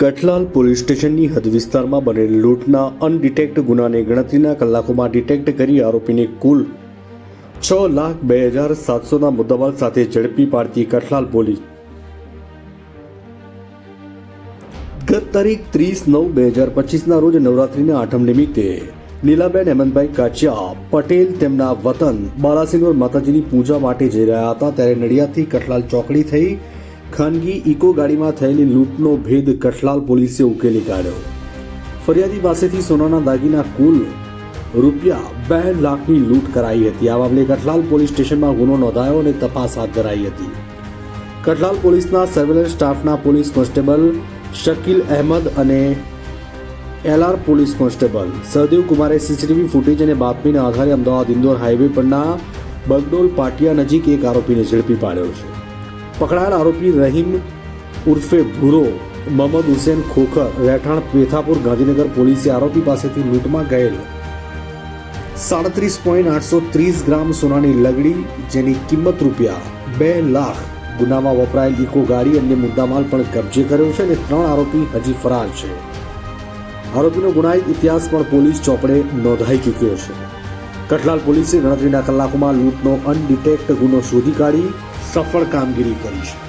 Kathlal police સ્ટેશનની હદ વિસ્તારમાં બનેલ લૂંટના અનડિટેક્ટ ગુનાને ગણતરીના કલાકોમાં ડિટેક્ટ કરી આરોપીને કુલ છ લાખ બે હજાર સાતસોના મુદ્દામાલ સાથે ઝડપી પાડતી કઠલાલ પોલીસ. ગત તારીખ ત્રીસ નવ બે હજાર પચીસના રોજ નવરાત્રિના આઠમ નિમિત્તે લીલાબેન હેમંતભાઈ કાચિયા પટેલ તેમના વતન બાલાસિનોર માતાજીની પૂજા માટે જઈ રહ્યા હતા. ત્યારે નડિયાદથી કઠલાલ ચોકડી થઈ ખાનગી ઇકો ગાડીમાં થયેલી લૂંટનો ભેદ કઠલાલ પોલીસે ઉકેલી કાઢ્યો. ફરિયાદી પાસેથી સોનાના દાગીના કુલ રૂપિયા બે લાખની લૂંટ કરાઈ હતી. આ મામલે કઠલાલ પોલીસ સ્ટેશનમાં ગુનો નોંધાયો અને તપાસ હાથ ધરાઈ હતી. કઠલાલ પોલીસના સર્વેલન્સ સ્ટાફના પોલીસ કોન્સ્ટેબલ શકીલ અહેમદ અને એલઆર પોલીસ કોન્સ્ટેબલ સહદેવ કુમારે સીસીટીવી ફૂટેજ અને બાતમીના આધારે અમદાવાદ ઇન્દોર હાઈવે પરના બગડોલ પાટિયા નજીક એક આરોપીને ઝડપી પાડ્યો છે. પકડાયેલ આરોપી રહીમ ઉર્ફે ભૂરો મોહમ્મદ હુસેન ખોખર, રહેઠાણ પેથાપુર, ગાંધીનગર પોલીસે આરોપી પાસેથી લૂંટમાં ગયેલ સાડત્રીસ પોઈન્ટ આઠસો ત્રીસ ગ્રામ સોનાની લગડી, જેની કિંમત રૂપિયા બે લાખ ગુનામાં વપરાયેલ ઇકો ગાડી અને મુદ્દામાલ પણ કબજે કર્યો છે અને ત્રણ આરોપી હજી ફરાર છે. આરોપીનો ગુનાહિત ઇતિહાસ પણ પોલીસ ચોપડે નોંધાઈ ચૂક્યો છે. કઠલાલ પોલીસે ગણતરીના કલાકોમાં લૂંટનો અનડિટેક્ટ ગુનો શોધી કાઢી સફળ કામગીરી કરીશું